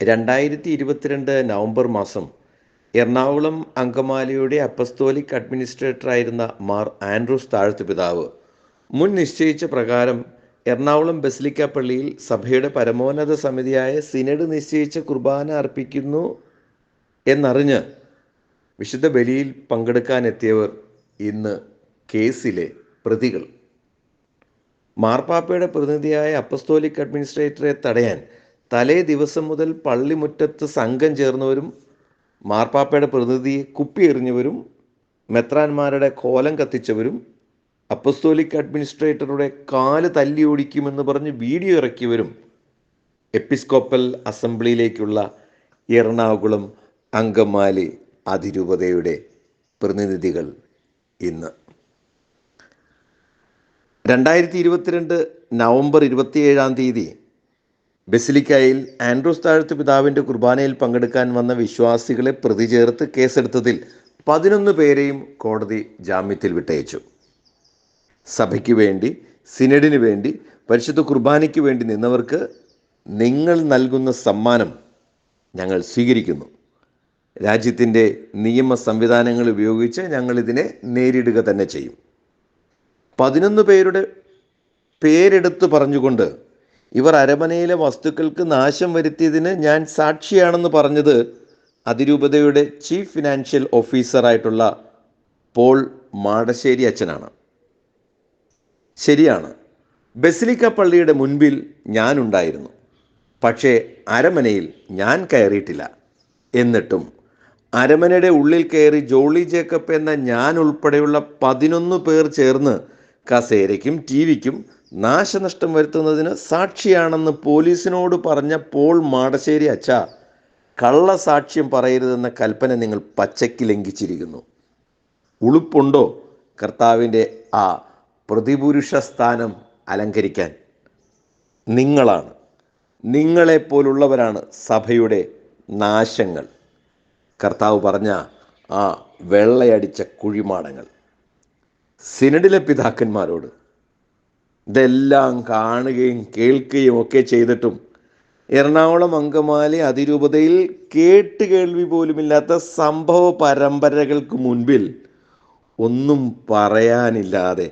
രണ്ടായിരത്തി ഇരുപത്തിരണ്ട് നവംബർ മാസം എറണാകുളം അങ്കമാലിയുടെ അപ്പസ്തോലിക് അഡ്മിനിസ്ട്രേറ്ററായിരുന്ന മാർ ആൻഡ്രൂസ് താഴ്ത്തു പിതാവ്. മുൻ നിശ്ചയിച്ച പ്രകാരം എറണാകുളം ബസിലിക്ക പള്ളിയിൽ സഭയുടെ പരമോന്നത സമിതിയായ സിനഡ് നിശ്ചയിച്ച കുർബാന അർപ്പിക്കുന്നു എന്നറിഞ്ഞ് വിശുദ്ധ ബലിയിൽ പങ്കെടുക്കാനെത്തിയവർ ഇന്ന് കേസിലെ പ്രതികൾ. മാർപ്പാപ്പയുടെ പ്രതിനിധിയായ അപ്പസ്തോലിക് അഡ്മിനിസ്ട്രേറ്ററെ തടയാൻ തലേ ദിവസം മുതൽ പള്ളിമുറ്റത്ത് സംഘം ചേർന്നവരും മാർപ്പാപ്പയുടെ പ്രതിനിധിയെ കുപ്പിയെറിഞ്ഞവരും മെത്രാന്മാരുടെ കോലം കത്തിച്ചവരും അപ്പസ്തോലിക് അഡ്മിനിസ്ട്രേറ്ററുടെ കാൽ തല്ലി ഓടിക്കുമെന്ന് പറഞ്ഞ് വീഡിയോ ഇറക്കിയവരും എപ്പിസ്കോപ്പൽ അസംബ്ലിയിലേക്കുള്ള എറണാകുളം അങ്കമാലി അതിരൂപതയുടെ പ്രതിനിധികൾ ഇന്ന്. രണ്ടായിരത്തി ഇരുപത്തിരണ്ട് നവംബർ ഇരുപത്തിയേഴാം തീയതി ബസിലിക്കയിൽ ആൻഡ്രൂസ് താഴത്ത് പിതാവിന്റെ കുർബാനയിൽ പങ്കെടുക്കാൻ വന്ന വിശ്വാസികളെ പ്രതി ചേർത്ത് കേസെടുത്തതിൽ പതിനൊന്ന് പേരെയും കോടതി ജാമ്യത്തിൽ വിട്ടയച്ചു. സഭയ്ക്ക് വേണ്ടി സിനഡിന് വേണ്ടി പരിശുദ്ധ കുർബാനയ്ക്ക് വേണ്ടി നിന്നവർക്ക് നിങ്ങൾ നൽകുന്ന സമ്മാനം ഞങ്ങൾ സ്വീകരിക്കുന്നു. രാജ്യത്തിന്റെ നിയമ സംവിധാനങ്ങൾ ഉപയോഗിച്ച് ഞങ്ങളിതിനെ നേരിടുക തന്നെ ചെയ്യും. പതിനൊന്ന് പേരുടെ പേരെടുത്ത് പറഞ്ഞുകൊണ്ട് ഇവർ അരമനയിലെ വസ്തുക്കൾക്ക് നാശം വരുത്തിയതിന് ഞാൻ സാക്ഷിയാണെന്ന് പറഞ്ഞത് അതിരൂപതയുടെ ചീഫ് ഫിനാൻഷ്യൽ ഓഫീസറായിട്ടുള്ള പോൾ മാടശ്ശേരി അച്ഛനാണ്. ശരിയാണ്. ബസിലിക്ക പള്ളിയുടെ മുൻപിൽ ഞാനുണ്ടായിരുന്നു പക്ഷേ അരമനയിൽ ഞാൻ കയറിയിട്ടില്ല. എന്നിട്ടും അരമനയുടെ ഉള്ളിൽ കയറി ജോളി ജേക്കബ് എന്ന ഞാൻ ഉൾപ്പെടെയുള്ള പതിനൊന്ന് പേർ ചേർന്ന് കസേരയ്ക്കും ടി വിക്കും നാശനഷ്ടം വരുത്തുന്നതിന് സാക്ഷിയാണെന്ന് പോലീസിനോട് പറഞ്ഞ പോൾ മാടശ്ശേരി അച്ഛ കള്ളസാക്ഷ്യം പറയരുതെന്ന കൽപ്പന നിങ്ങൾ പച്ചയ്ക്ക് ലംഘിച്ചിരിക്കുന്നു. ഉളുപ്പുണ്ടോ കർത്താവിന്റെ ആ പ്രതിപുരുഷ സ്ഥാനം അലങ്കരിക്കാൻ? നിങ്ങളാണ്. നിങ്ങളെപ്പോലുള്ളവരാണ് സഭയുടെ നാശങ്ങൾ. കർത്താവ് പറഞ്ഞ ആ വെള്ളയടിച്ച കുഴിമാടങ്ങൾ. സിനഡിലെ പിതാക്കന്മാരോട് ഇതെല്ലാം കാണുകയും കേൾക്കുകയും ഒക്കെ ചെയ്തിട്ടും എറണാകുളം അങ്കമാലി അതിരൂപതയിൽ കേട്ട് കേൾവി പോലുമില്ലാത്ത സംഭവ പരമ്പരകൾക്ക് മുൻപിൽ ഒന്നും പറയാനില്ലാതെ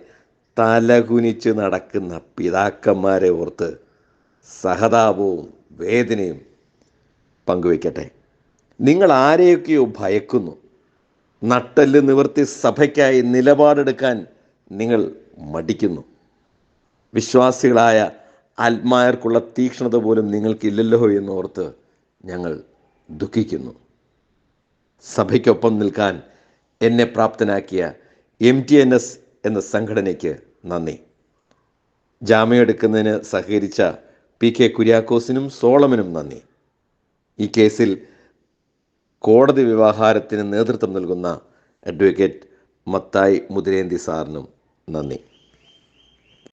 തലകുനിച്ച് നടക്കുന്ന പിതാക്കന്മാരെ ഓർത്ത് സഹതാപവും വേദനയും പങ്കുവയ്ക്കട്ടെ. നിങ്ങൾ ആരെയൊക്കെയോ ഭയക്കുന്നു. നട്ടൽ നിവർത്തി സഭയ്ക്കായി നിലപാടെടുക്കാൻ നിങ്ങൾ മടിക്കുന്നു. വിശ്വാസികളായ ആത്മാർക്കുള്ള തീക്ഷ്ണത പോലും നിങ്ങൾക്കില്ലല്ലോ എന്നോർത്ത് ഞങ്ങൾ ദുഃഖിക്കുന്നു. സഭയ്ക്കൊപ്പം നിൽക്കാൻ എന്നെ പ്രാപ്തനാക്കിയ എം ടി എൻ എസ് എന്ന സംഘടനയ്ക്ക് നന്ദി. ജാമ്യമെടുക്കുന്നതിന് സഹകരിച്ച പി കെ കുര്യാക്കോസിനും സോളമനും നന്ദി. ഈ കേസിൽ കോടതി വ്യവഹാരത്തിന് നേതൃത്വം നൽകുന്ന അഡ്വക്കേറ്റ് മത്തായി മുതിരേന്തി സാറിനും നന്ദി.